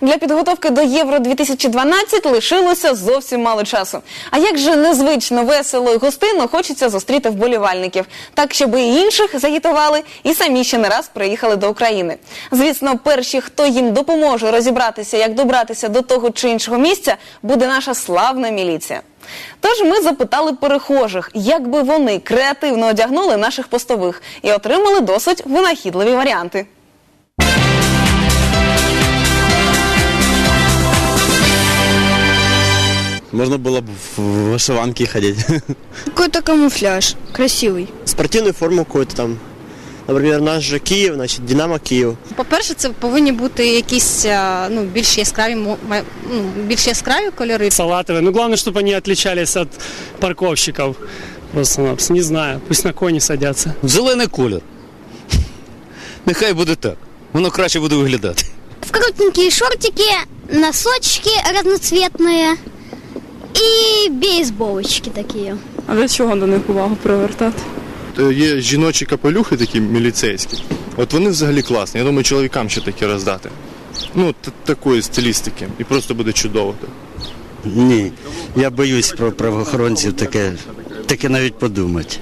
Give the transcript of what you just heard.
Для підготовки до Євро 2012 лишилося зовсім мало часу. А як же незвично, весело і гостинно хочеться зустріти вболівальників, так щоб і інших загітували, і самі ще не раз приїхали до України. Звісно, перші, хто їм допоможе розібратися, як добратися до того чи іншого місця, буде наша славна міліція. Тож ми запитали перехожих, як би вони креативно одягнули наших постових і отримали досить винахідливі варіанти. Можно было бы в вышиванке ходить. Какой-то камуфляж, красивый. спортивную форму какую-то там. Например, наш же Київ, значить Динамо Київ. По-перше, це повинні бути якісь а, ну, більш яскраві мо- ма- ну, більш яскраві кольори. салатовые. Ну, главное, чтобы они отличались от парковщиков. Просто-напросто. Не знаю. Пусть на коні садятся. Зелений колір. Нехай буде так. Воно краще буде виглядати. в коротенькие шортики, носочки разноцветные и бейсболочки такі. А для чого до них увагу привертати? Є жіночі капелюхи такі міліцейські. От вони взагалі класні. Я думаю, чоловікам ще такі роздати. Ну, т- такої стилістики. І просто буде чудово. так. Ні, я боюсь про правоохоронців таке, таке навіть подумати.